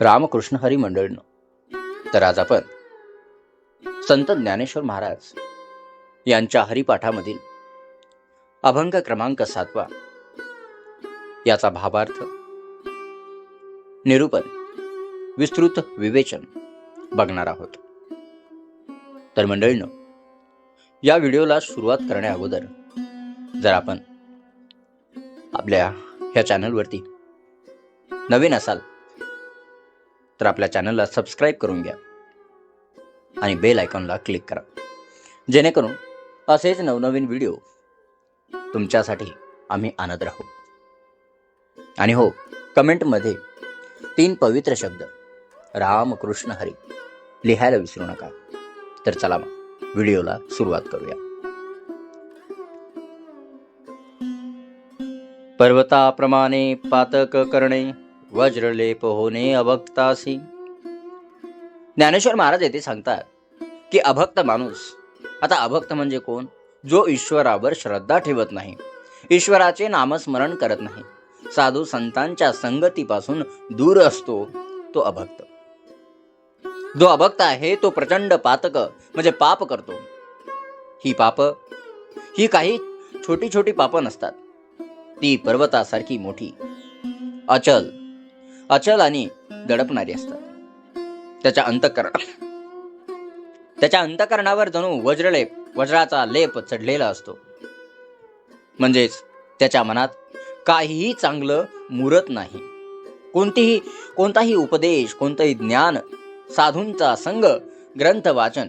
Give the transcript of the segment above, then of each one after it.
रामकृष्ण हरी मंडळीनं. तर आज आपण संत ज्ञानेश्वर महाराज यांच्या हरिपाठामधील अभंग क्रमांक सातवा याचा भावार्थ निरूपण विस्तृत विवेचन बघणार आहोत. तर मंडळीनं या व्हिडिओला सुरुवात करण्या अगोदर जर आपण आपल्या ह्या चॅनलवरती नवीन असाल तर आपल्या चॅनलला सबस्क्राईब करून घ्या. आणि बेल आयकॉनला क्लिक करा. जेणेकरून असेच नवनवीन व्हिडिओ तुमच्यासाठी आम्ही आणत राहू. आणि हो कमेंटमध्ये तीन पवित्र शब्द राम कृष्ण हरी लिहायला विसरू नका. तर चला मग व्हिडिओला सुरुवात करूया. पर्वताप्रमाणे पातक करणे वज्रलेप होणे अभक्तासी। ज्ञानेश्वर महाराज येथे सांगतात की अभक्त माणूस आता अभक्त म्हणजे कोण? जो ईश्वरावर श्रद्धा ठेवत नाही ईश्वराचे नामस्मरण करत नाही साधू संतांच्या संगतीपासून दूर असतो तो अभक्त. जो अभक्त आहे तो प्रचंड पातक म्हणजे पाप करतो. ही पाप ही काही छोटी छोटी पाप नसतात. ती पर्वतासारखी मोठी अचल अचल आणि दडपणारी असतात. त्याच्या अंतकरण. त्याच्या अंतकरणावर जणू वज्रलेप वज्राचा लेप चढलेला असतो. म्हणजेच त्याच्या मनात काहीही चांगलं मुरत नाही. कोणतीही कोणताही उपदेश कोणतंही ज्ञान साधूंचा संग ग्रंथ वाचन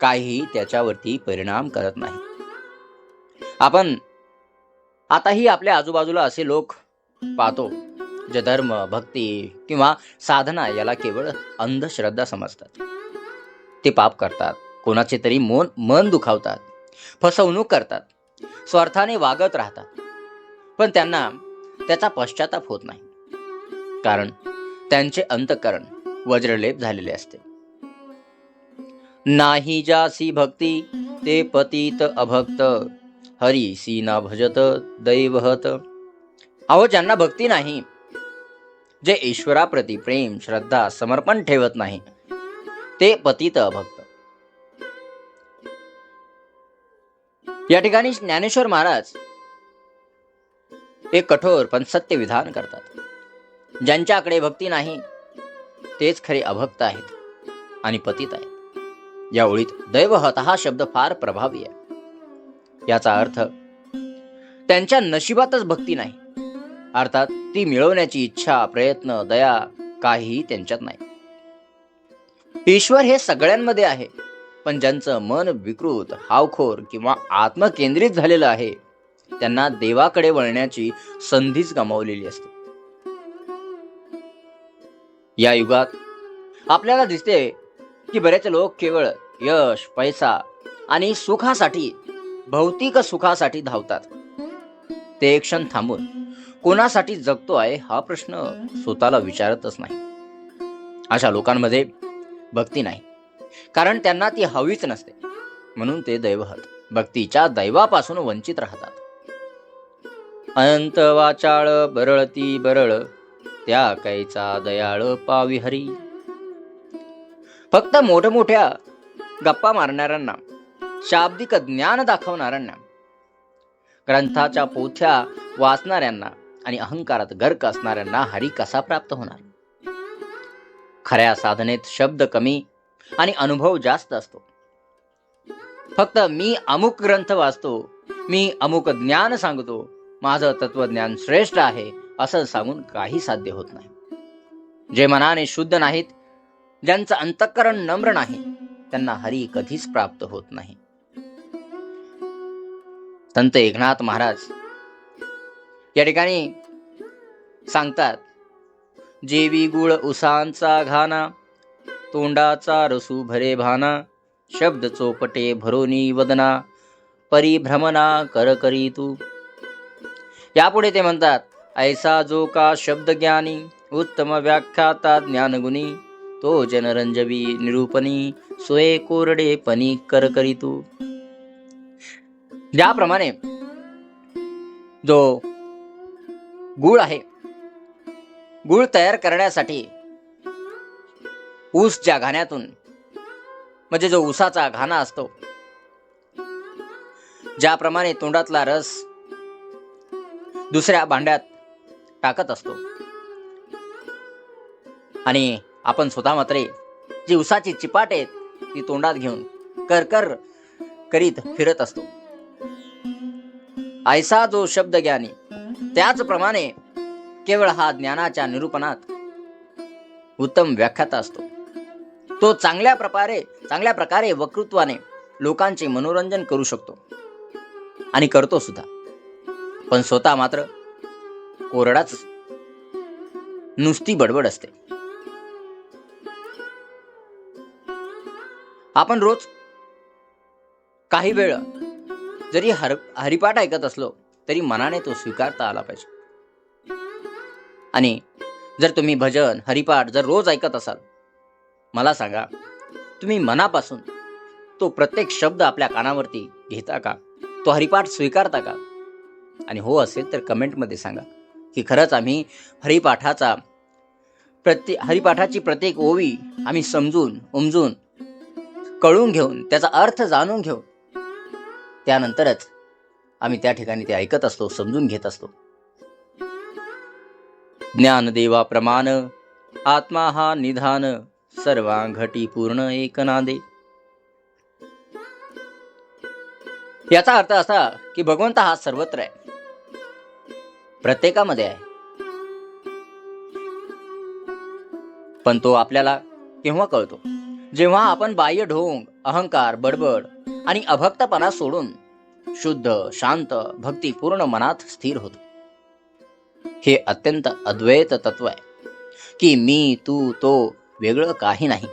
काहीही त्याच्यावरती परिणाम करत नाही. आपण आताही आपल्या आजूबाजूला असे लोक पाहतो. जे धर्म भक्ती किंवा साधना याला केवळ अंधश्रद्धा समजतात. ते पाप करतात. कोणाचे तरी मन मन दुखावतात. फसवणूक करतात. स्वार्थाने वागत राहतात. पण त्यांना त्याचा पश्चाताप होत नाही. कारण त्यांचे अंतकरण वज्रलेप झालेले असते. नाही जासी भक्ती ते पतित अभक्त. हरी सीना भजत दैवहत अहो ज्यांना भक्ती नाही जे ईश्वराप्रती प्रेम श्रद्धा समर्पण ठेवत नाही ते पतित अभक्त. या ठिकाणी ज्ञानेश्वर महाराज एक कठोर पण सत्य विधान करतात. ज्यांच्याकडे भक्ती नाही तेच खरे अभक्त आहेत आणि पतित आहेत. या ओळीत दैवहत हा शब्द फार प्रभावी आहे. याचा अर्थ त्यांच्या नशिबातच भक्ती नाही अर्थात ती मिळवण्याची इच्छा प्रयत्न दया काहीही त्यांच्यात नाही. ईश्वर हे सगळ्यांमध्ये आहे पण ज्यांचं मन विकृत हावखोर किंवा आत्मकेंद्रित झालेलं आहे त्यांना देवाकडे वळण्याची संधीच गमावलेली असते. या युगात आपल्याला दिसते की बरेच लोक केवळ यश पैसा आणि सुखासाठी भौतिक सुखासाठी धावतात. ते एक क्षण थांबून कोणासाठी जगतो आहे हा प्रश्न स्वतःला विचारतच नाही. अशा लोकांमध्ये भक्ती नाही. कारण त्यांना ती हवीच नसते. म्हणून ते दैवहत भक्तीच्या दैवापासून वंचित राहतात. अनंत वाचाळ बरळती बरळ त्या कैचा दयाळ पावी हरी. फक्त मोठमोठ्या गप्पा मारणाऱ्यांना शाब्दिक ज्ञान दाखवणाऱ्यांना ग्रंथाच्या पोथ्या वाचणाऱ्यांना आणि अहंकारात गर्क असणाऱ्यांना हरी कसा प्राप्त होणार? खऱ्या साधनेत शब्द कमी आणि अनुभव जास्त असतो. फक्त मी अमुक ग्रंथ वाचतो मी अमुक ज्ञान सांगतो माझं तत्वज्ञान श्रेष्ठ आहे असं सांगून काही साध्य होत नाही. जे मनाने शुद्ध नाहीत ज्यांचं अंतःकरण नम्र नाही त्यांना हरी कधीच प्राप्त होत नाही. संत एकनाथ महाराज या ठिकाणी सांगतात जेवी गुळ उसांचा घाना तोंडाचा रसू भरे भाना शब्द चोपटे भरोनी वदना परिभ्रमणा कर करी तू. यापुढे ते म्हणतात ऐसा जो का शब्द ज्ञानी उत्तम व्याख्याता ज्ञानगुणी तो जनरंजवी निरूपणी सोये कोरडे पणी कर करी तू. ज्याप्रमाणे जो गूळ आहे. गूळ तयार करण्यासाठी ऊस ज्या घाण्यातून म्हणजे जो ऊसाचा घाणा असतो ज्याप्रमाणे तोंडातला रस दुसऱ्या भांड्यात टाकत असतो. आणि आपण स्वतः मात्र जी उसाची चिपाट आहेत ती तोंडात घेऊन करकर करीत फिरत असतो. ऐसा जो शब्द ज्ञानी त्याचप्रमाणे केवळ हा ज्ञानाच्या निरूपणात उत्तम व्याख्याता असतो. तो चांगल्या प्रकारे चांगल्या प्रकारे वक्तृत्वाने लोकांचे मनोरंजन करू शकतो. आणि करतो सुद्धा. पण स्वतः मात्र कोरडाच नुसती बडबड असते. आपण रोज काही वेळ जरी हर हरिपाठ ऐकत असलो तरी मनाने तो स्वीकारता आला पाहिजे. आणि जर तुम्ही भजन हरिपाठ जर रोज ऐकत असाल मला सांगा तुम्ही मनापासून तो प्रत्येक शब्द आपल्या कानावरती घेता का? तो हरिपाठ स्वीकारता का? आणि हो असेल तर कमेंटमध्ये सांगा की खरंच आम्ही हरिपाठाचा प्रत्येक हरिपाठाची प्रत्येक ओवी आम्ही समजून उमजून कळून घेऊन त्याचा अर्थ जाणून घेऊन त्यानंतरच आम्ही त्या ठिकाणी ते ऐकत असतो समजून घेत असतो. ज्ञानदेवा प्रमाण आत्मा हा निधान सर्वांघटी पूर्ण एकनादे. याचा अर्थ असा की भगवंत हा सर्वत्र आहे. प्रत्येकामध्ये आहे. पण तो आपल्याला केव्हा कळतो? जेव्हा आपण बाह्य ढोंग अहंकार बडबड आणि अभक्तपणा सोडून शुद्ध शांत भक्तीपूर्ण मनात स्थिर होतो. हे अत्यंत अद्वैत तत्व आहे की मी तू तो वेगळं काही नाही.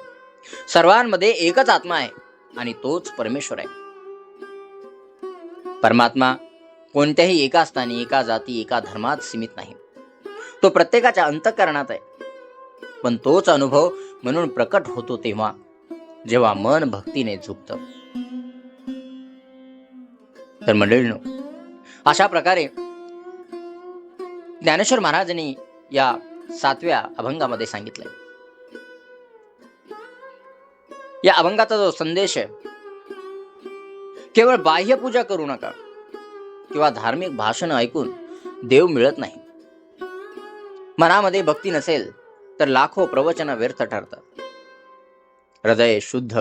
सर्वांमध्ये एकच आत्मा आहे आणि तोच परमेश्वर आहे. परमात्मा कोणत्याही एका स्थानी एका जाती एका धर्मात सीमित नाही. तो प्रत्येकाच्या अंतःकरणात आहे. पण तोच अनुभव म्हणून प्रकट होतो तेव्हा जेव्हा मन भक्तीने झुकतं. तर मंडळीनो अशा प्रकारे ज्ञानेश्वर महाराजांनी या सातव्या अभंगामध्ये सांगितलंय. या अभंगाचा जो संदेश आहे केवळ बाह्य पूजा करू नका किंवा धार्मिक भाषण ऐकून देव मिळत नाही. मनामध्ये भक्ती नसेल तर लाखो प्रवचन व्यर्थ ठरतात. हृदय शुद्ध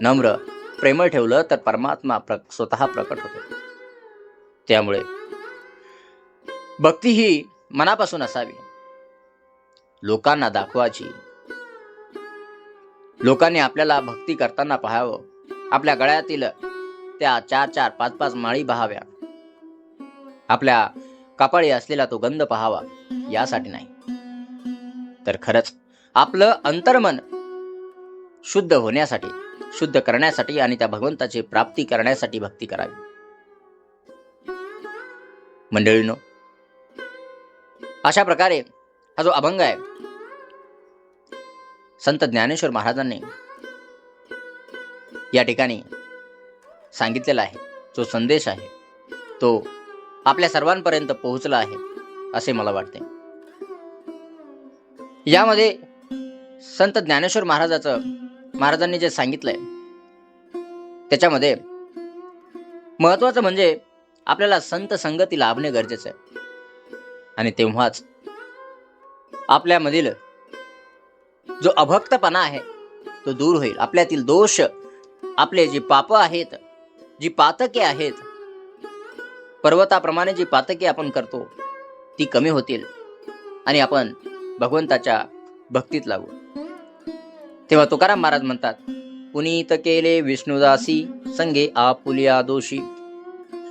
नम्र प्रेमळ ठेवलं तर परमात्मा प्र स्वतः प्रकट होतो. त्यामुळे. भक्ती ही मनापासून असावी. लोकांना दाखवायची. लोकांनी आपल्याला भक्ती करताना पाहावं. आपल्या गळ्यातील त्या चार चार पाच पाच माळी पाहाव्या आपल्या कपाळी असलेला तो गंध पहावा यासाठी नाही. तर खरंच आपलं अंतर्मन शुद्ध होण्यासाठी शुद्ध करण्यासाठी आणि त्या भगवंताची प्राप्ती करण्यासाठी भक्ती करावी. मंडळीनो अशा प्रकारे हा जो अभंग आहे संत ज्ञानेश्वर महाराजांनी या ठिकाणी सांगितलेला आहे. जो संदेश आहे तो आपल्या सर्वांपर्यंत पोहोचला आहे असे मला वाटते. यामध्ये संत ज्ञानेश्वर महाराजाचं महाराजांनी जे सांगितलंय त्याच्यामध्ये महत्वाचं म्हणजे आपल्याला संत संगती लाभणे गरजेचं आहे. आणि तेव्हाच आपल्यामधील जो अभक्तपणा आहे तो दूर होईल. आपल्यातील दोष आपले जी पाप आहेत जी पातके आहेत पर्वताप्रमाणे जी पातके आपण करतो ती कमी होतील. आणि आपण भगवंताच्या भक्तीत लागू. तेव्हा तुकाराम महाराज म्हणतात पुनीत केले विष्णुदासी संगे आपुलिया दोषी.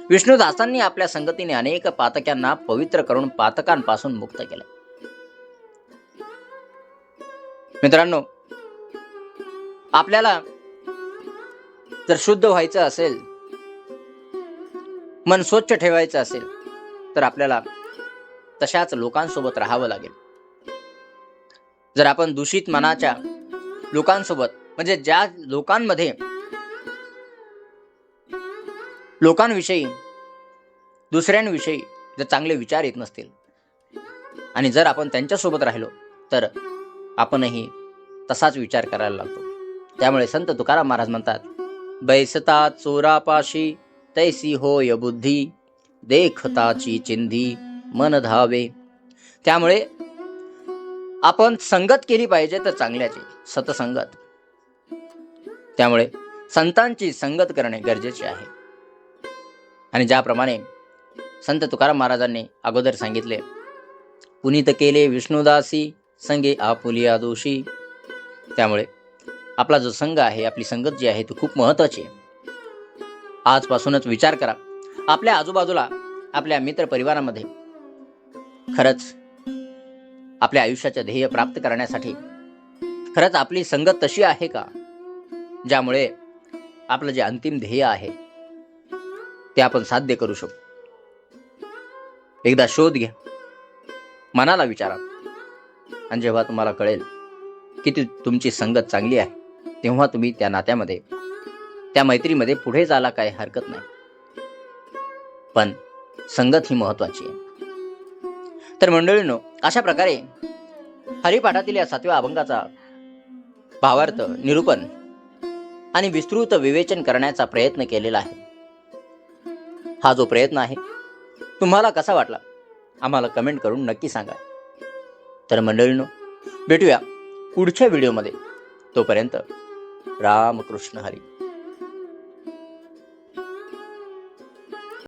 विष्णुदासांनी आपल्या संगतीने अनेक पातक्यांना पवित्र करून पातकांपासून मुक्त केले. मित्रांनो आपल्याला जर शुद्ध व्हायचं असेल मन स्वच्छ ठेवायचं असेल तर आपल्याला तशाच लोकांसोबत राहावं लागेल. जर आपण दूषित मनाच्या लोकांसोबत म्हणजे ज्या लोकांमध्ये लोकांविषयी दुसऱ्यांविषयी जर चांगले विचार येत नसतील आणि जर आपण त्यांच्यासोबत राहिलो तर आपणही तसाच विचार करायला लागतो. त्यामुळे संत तुकाराम महाराज म्हणतात बैसता चोरापाशी तैसी होय बुद्धी देखताची चिंधी मन धावे. त्यामुळे आपण संगत केली पाहिजे तर चांगल्याची सतसंगत. त्यामुळे संतांची संगत करणे गरजेचे आहे. आणि ज्याप्रमाणे संत तुकाराम महाराजांनी अगोदर सांगितले पुनीत केले विष्णुदासी संगे आपुलिया दोषी त्यामुळे आपला जो संघ आहे आपली संगत जी आहे ती खूप महत्वाची आहे. आजपासूनच विचार करा. आपल्या आजूबाजूला आपल्या मित्रपरिवारामध्ये खरंच आपल्या आयुष्याचे ध्येय प्राप्त करण्यासाठी खरंच आपली संगत तशी आहे का? ज्यामुळे आपलं जे अंतिम ध्येय आहे ते आपण साध्य करू शकतो एकदा शोध घ्या. मनाला विचारा. आणि जेव्हा तुम्हाला कळेल की ती तुमची संगत चांगली आहे तेव्हा तुम्ही त्या नात्यामध्ये त्या मैत्रीमध्ये पुढे जायला काही हरकत नाही. पण संगत ही महत्वाची आहे. तर मंडळींनो अशा प्रकारे हरिपाठातील या सातव्या अभंगाचा भावार्थ निरूपण आणि विस्तृत विवेचन करण्याचा प्रयत्न केलेला आहे. हा जो प्रयत्न आहे तुम्हाला कसा वाटला? आम्हाला कमेंट करून नक्की सांगा. तर मंडळींनो भेटूया पुढच्या व्हिडिओमध्ये तोपर्यंत रामकृष्ण हरी.